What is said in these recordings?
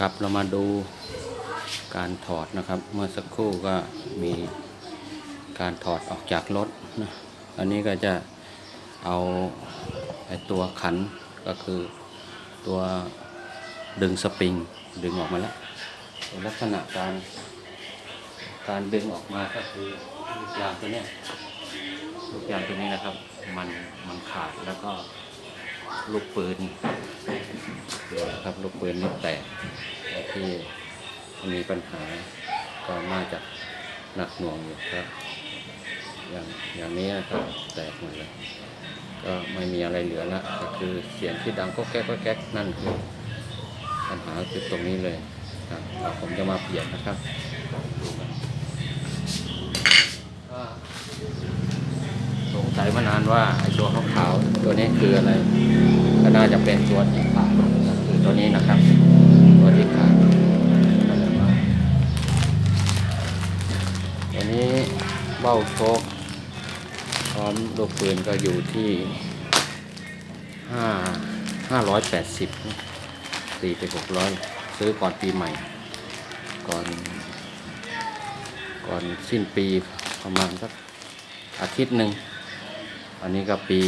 ครับเรามาดูการถอดนะครับ เมื่อสักครู่ก็มีการถอดออกจากรถนะอันนี้ก็จะเอาไอตัวขันก็คือตัวดึงสปริงดึงออกมาแล้วลักษณะการการดึงออกมาก็คือลูกยางตัวนี้ลูกยางตัวนี้นะครับ มันมันขาดแล้วก็ลูกปืน ครับลูกปืนนี่แตกที่มีปัญหาก็น่าจะหนักหน่วงอยู่ครับ อย่างอย่างนี้ครับแตกหมดเลยก็ไม่มีอะไรเหลือละก็คือเสียงที่ดังก็แก๊กก็แก๊กนั่นคือปัญหาคือตรงนี้เลยครับผมจะมาเปลี่ยนนะครับ สัยมานานว่าไอ้ตัวขาวๆตัวนี้คืออะไร ก็น่าจะเป็นตัวที่ขาดก็คือตัวนี้นะครับ ตัวที่ขาดก็เลยว่าตัวนี้เบ้าโชกพร้อมลูกปืนก็อยู่ที่ห้าห้าร้อยแปดสิบตีไปหกร้อยซื้อก่อนปีใหม่ ก่อน ก่อนสิ้นปีประมาณสักอาทิตย์หนึ่ง อันนี้ก็ปี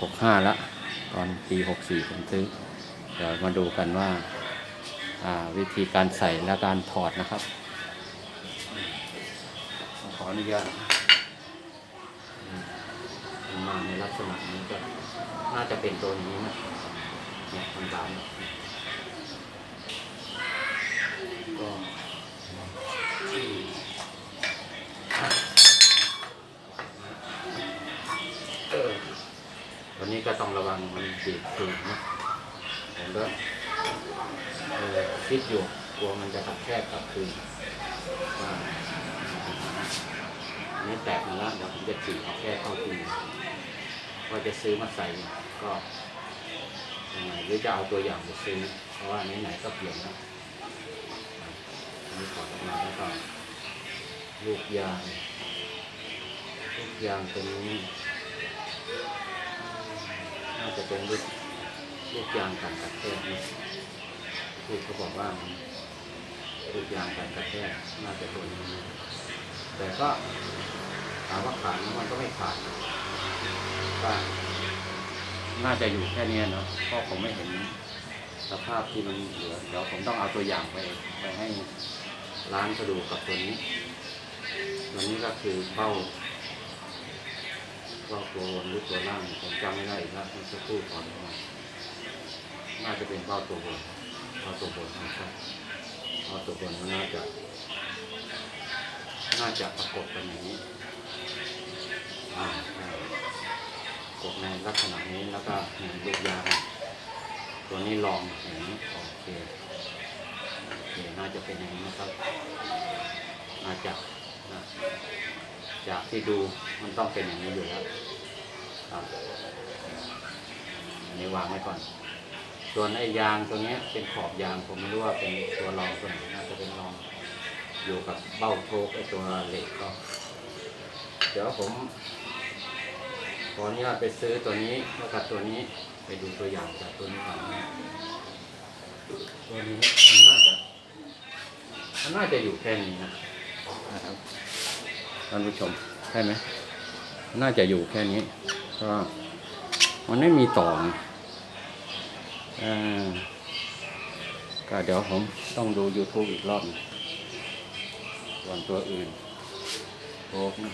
หกห้าละตอนปีหกสี่ผมซื้อ เดี๋ยวมาดูกันว่าาวิธีการใส่และการถอดนะครับ ขออนุญาตมมาในลักษณะนี้ก็น่าจะเป็นตัวนี้นะเนี่ยมันบานก็เออ ตัวังมันบีบสูงนะผมก็คิดอยู่กลัวมันจะกระแทกกลับคืนว่าอันนี้แตกมาแล้วเดี๋ยวผมจะจีเอาแค่เข้าทีว่าจะซื้อมาใส่ก็ยังไงหรือจะเอาตัวอย่างไปซื้อ เพราะว่านี้ไหนๆก็เปลี่ยนแล้วอันนี้ถอดออกมาแล้วก็ลูกยาง ลูกยางตัวนี้ น่าจะเป็นลูกลูกยางกันกระแทกนี่คือเขาบอกว่าลูกยางกันกระแทกน่าจะตัวนี้นะแต่ก็ถามว่าขาดมันก็ไม่ขาดนะก็น่าจะอยู่แค่นี้เนาะเพราะผมไม่เห็นสภาพที่มันเหลือเดี๋ยวผมต้องเอาตัวอย่างไปไปให้ร้านเขาดูกับตัวนี้ตัวนี้ก็คือเป้า ก็ตัวบนหรือตัวล่างผมจำไม่ได้อีกแล้วมันสักครู่ก่อนว่าน่าจะเป็นเป้าตัวบนเป้าตัวบนนะครับเป้าตัวบนน่าจะ น่าจะประกบกันอย่างนี้กดในลักษณะนี้แล้วก็หนลูกยางตัวนี้ลองอย่างนี้โอเคโอเคน่าจะเป็นอย่างนี้นะครับน่าจะนะ จากที่ดูมันต้องเป็นอย่างนี้อยู่แล้วครับอันนี้วางไว้ก่อน ส่วนไอ้ยางตัวนี้เป็นขอบยางผมไม่รู้ว่าเป็นตัวรองตัวไหนน่าจะเป็นรองอยู่กับเบ้าโชกไอ้ตัวเหล็กก็ เดี๋ยวผมขออนุญาตไปซื้อตัวนี้แล้วกับตัวนี้ไปดูตัวอย่างจากตัวนี้ก่อนนะตัวนี้มันน่าจะมันน่าจะอยู่แค่นี้นะนะครับ ท่านผู้ชมใช่ไหมน่าจะอยู่แค่นี้ก็มันไม่มีต่อไงอ่าก็เดี๋ยวผมต้องดู YouTube อีกรอบหนึ่งส่วนตัวอื่นโชคนะ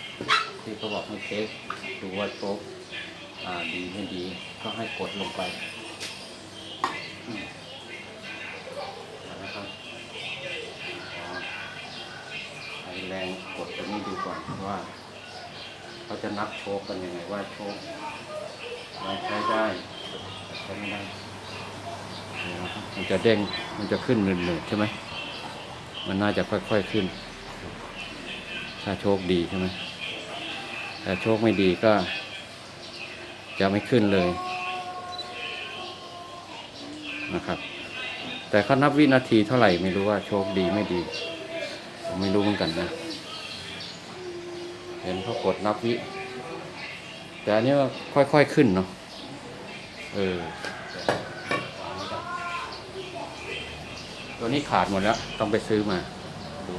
ที่เขาบอกให้เช็คดูว่าโชคอ่าดีไม่ดี ก็ให้กดลงไปอืมเอาละครับขอ ใช้แรงกดตัวนี้ดูก่อน ว่า เขาจะนับโชกกันยังไงว่าโชกมันใช้ได้ใช้ไม่ได้มันจะเด้งมันจะขึ้นหนืดๆใช่ไหมมันน่าจะค่อยๆขึ้น ถ้าโชคดีใช่ไหมถ้าโชคไม่ดีก็ จะไม่ขึ้นเลยนะครับ แต่เขานับวินาทีเท่าไหร่ไม่รู้ว่าโชคดีไม่ดี ผมไม่รู้เหมือนกันนะ เห็นเขากดนับวิ แต่อันนี้ว่าค่อยๆขึ้นเนาะ เออ ตัวนี้ขาดหมดแล้ว ต้องไปซื้อมาดู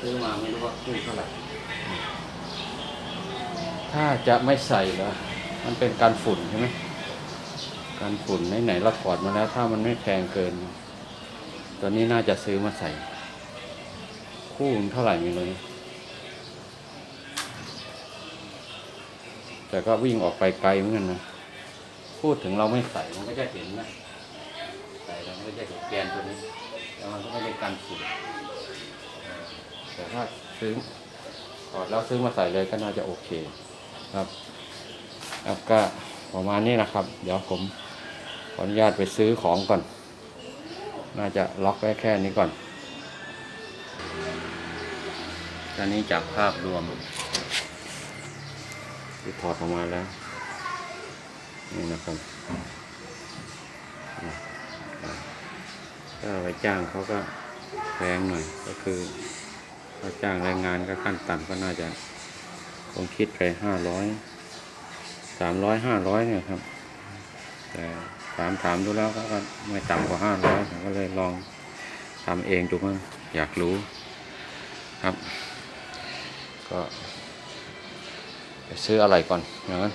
ซื้อมาไม่รู้ว่าคู่เท่าไหร่ ถ้าจะไม่ใส่เหรอ มันเป็นการฝุ่นใช่ไหมการฝุ่นไหนๆเราถอดมาแล้ว ถ้ามันไม่แพงเกิน ตัวนี้น่าจะซื้อมาใส่ คู่มันเท่าไหร่ไม่รู้นะ แต่ก็วิ่งออกไปไกลเหมือนกันนะ พูดถึงเราไม่ใส่มันก็จะเห็นนะ ใส่แล้วมันก็จะเห็นแกนตัวนี้แล้วมันก็ไม่ได้กันฝุ่นแต่ถ้าซื้อถอดแล้วซื้อมาใส่เลยก็น่าจะโอเคครับครับก็ประมาณนี้นะครับ เดี๋ยวผมขออนุญาตไปซื้อของก่อน น่าจะล็อกไว้แค่นี้ก่อนตอนนี้จากภาพรวม ที่ถอดออกมาแล้ว นี่นะครับถ้าไปจ้างเขาก็แพงหน่อยก็คือถ้าจ้างแรงงานก็ขั้นต่ำก็น่าจะคงคิดไปห้าร้อยสามร้อยห้าร้อยเนี่ยครับ แต่ถามถามดูแล้วก็ไม่ต่ำกว่าห้าร้อยก็เลยลองทำเองดูมั้งอยากรู้ครับ ก็ ไปซื้ออะไรก่อนอย่างนั้น